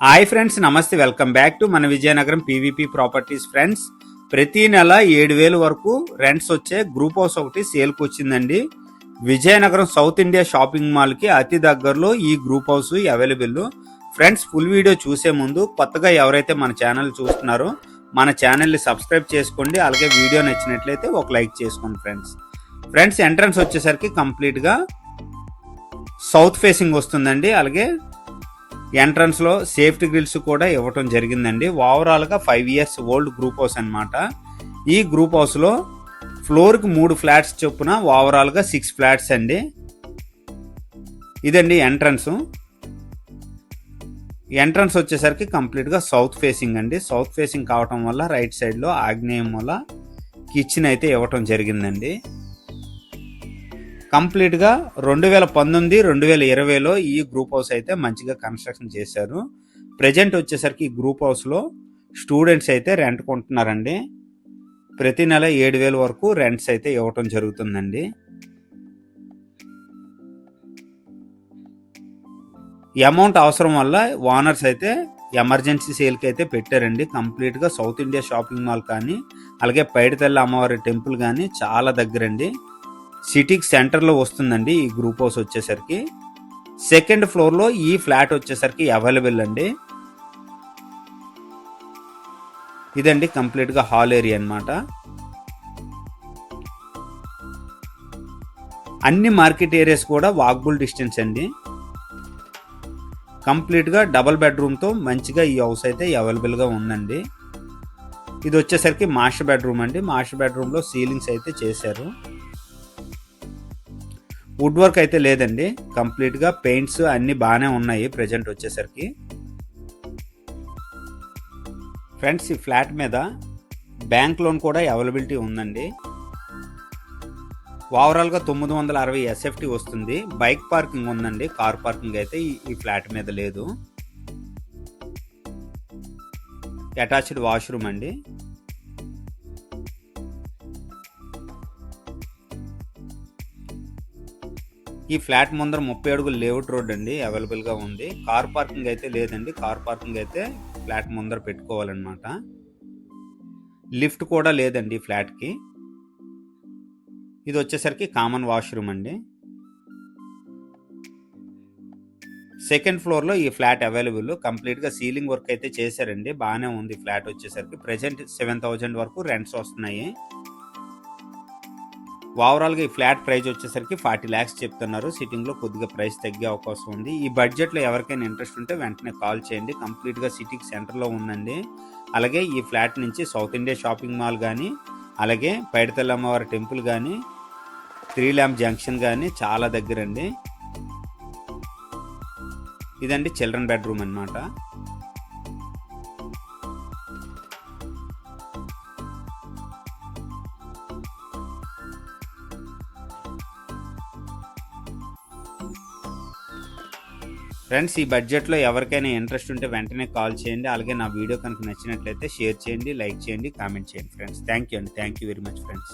Hi friends నమస్తే. Welcome back to మన Vizianagaram PVP properties friends ప్రతి నెల ఏడు వేలు వరకు రెంట్స్ వచ్చే గ్రూప్ హౌస్ ఒకటి సేల్కి వచ్చిందండి. విజయనగరం సౌత్ ఇండియా షాపింగ్ మాల్కి అతి దగ్గరలో ఈ group house available friends full video చూసే ముందు కొత్తగా ఎవరైతే మన ఛానల్ చూస్తున్నారో మన ఛానల్ని సబ్స్క్రైబ్ చేసుకోండి. అలాగే వీడియో నచ్చినట్లయితే ఒక లైక్ చేసుకోండి ఫ్రెండ్స్ ఫ్రెండ్స్ ఎంట్రన్స్ వచ్చేసరికి కంప్లీట్గా సౌత్ ఫేసింగ్ వస్తుందండి. అలాగే ఎంట్రన్స్లో సేఫ్టీ గ్రిల్స్ కూడా ఇవ్వటం జరిగిందండి. ఓవరాల్గా five years old group house అన్నమాట. ఈ గ్రూప్ హౌస్లో ఫ్లోర్కి మూడు ఫ్లాట్స్ చొప్పున ఓవరాల్గా సిక్స్ ఫ్లాట్స్ అండి. ఇదండి ఎంట్రన్స్. ఎంట్రన్స్ వచ్చేసరికి కంప్లీట్గా సౌత్ ఫేసింగ్ అండి. సౌత్ ఫేసింగ్ కావటం వల్ల రైట్ సైడ్లో ఆగ్నేయం వల్ల కిచెన్ అయితే ఇవ్వటం జరిగిందండి. కంప్లీట్గా రెండు వేల పంతొమ్మిది రెండు వేల ఇరవైలో ఈ గ్రూప్ హౌస్ అయితే మంచిగా కన్స్ట్రక్షన్ చేశారు. ప్రజెంట్ వచ్చేసరికి ఈ గ్రూప్ హౌస్లో స్టూడెంట్స్ అయితే రెంట్ కొంటున్నారండి. ప్రతి నెల ఏడు వేల వరకు రెంట్స్ అయితే ఇవ్వటం జరుగుతుందండి. అమౌంట్ అవసరం వల్ల ఓనర్స్ అయితే ఎమర్జెన్సీ సేల్కి అయితే పెట్టారండి. కంప్లీట్గా సౌత్ ఇండియా షాపింగ్ మాల్ కానీ అలాగే పైడితల్లి అమ్మవారి టెంపుల్ కానీ చాలా దగ్గరండి. సిటీకి సెంటర్లో వస్తుందండి ఈ గ్రూప్ హౌస్ వచ్చేసరికి. సెకండ్ ఫ్లోర్లో ఈ ఫ్లాట్ వచ్చేసరికి అవైలబుల్ అండి. ఇదండి కంప్లీట్గా హాల్ ఏరియా అనమాట అన్ని మార్కెట్ ఏరియాస్ కూడా వాక్బుల్ డిస్టెన్స్ అండి. కంప్లీట్గా డబల్ బెడ్రూమ్తో మంచిగా ఈ హౌస్ అయితే అవైలబుల్గా ఉందండి. ఇది వచ్చేసరికి మాస్టర్ బెడ్రూమ్ అండి. మాస్టర్ బెడ్రూమ్లో సీలింగ్స్ అయితే చేశారు. వుడ్ వర్క్ అయితే లేదండి. కంప్లీట్గా పెయింట్స్ అన్ని బాగానే ఉన్నాయి ప్రజెంట్ వచ్చేసరికి. ఫ్రెండ్స్ ఈ ఫ్లాట్ మీద బ్యాంక్ లోన్ కూడా అవైలబిలిటీ ఉందండి. ఓవరాల్గా తొమ్మిది వందల అరవై ఎస్ఎఫ్టీ వస్తుంది. బైక్ పార్కింగ్ ఉందండి. కార్ పార్కింగ్ అయితే ఈ- ఈ ఫ్లాట్ మీద లేదు. అటాచ్డ్ వాష్రూమ్ అండి. ఈ ఫ్లాట్ ముందర ముప్పై అడుగుల లేఅవుట్ రోడ్ అండి అవైలబుల్గా ఉంది. కార్ పార్కింగ్ అయితే లేదండి. కార్ పార్కింగ్ అయితే ఫ్లాట్ ముందర పెట్టుకోవాలన్నమాట. లిఫ్ట్ కూడా లేదండి ఈ ఫ్లాట్కి ఇది వచ్చేసరికి కామన్ వాష్రూమ్ అండి. సెకండ్ ఫ్లోర్లో ఈ ఫ్లాట్ అవైలబుల్ కంప్లీట్గా సీలింగ్ వర్క్ అయితే చేశారండి. బాగానే ఉంది ఫ్లాట్ వచ్చేసరికి. ప్రజెంట్ సెవెన్ థౌజండ్ వరకు రెంట్స్ వస్తున్నాయి. ఓవరాల్గా ఈ ఫ్లాట్ ప్రైస్ వచ్చేసరికి ఫార్టీ ల్యాక్స్ చెప్తున్నారు. సిట్టింగ్లో కొద్దిగా ప్రైస్ తగ్గే అవకాశం ఉంది. ఈ బడ్జెట్లో ఎవరికైనా ఇంట్రెస్ట్ ఉంటే వెంటనే కాల్ చేయండి. కంప్లీట్గా సిటీకి సెంటర్లో ఉందండి. అలాగే ఈ ఫ్లాట్ నుంచి సౌత్ ఇండియా షాపింగ్ మాల్ కానీ అలాగే పైడితల్లి అమ్మవారి టెంపుల్ కానీ త్రీ ల్యాంప్ జంక్షన్ కానీ చాలా దగ్గరండి. ఇదండి చిల్డ్రన్ బెడ్రూమ్ అన్నమాట. ఫ్రెండ్స్ ఈ బడ్జెట్లో ఎవరికైనా ఇంట్రెస్ట్ ఉంటే వెంటనే కాల్ చేయండి. అలాగే నా వీడియో కనుక నచ్చినట్లయితే షేర్ చేయండి లైక్ చేయండి కామెంట్ చేయండి ఫ్రెండ్స్ థ్యాంక్ యూ అండి thank you very much friends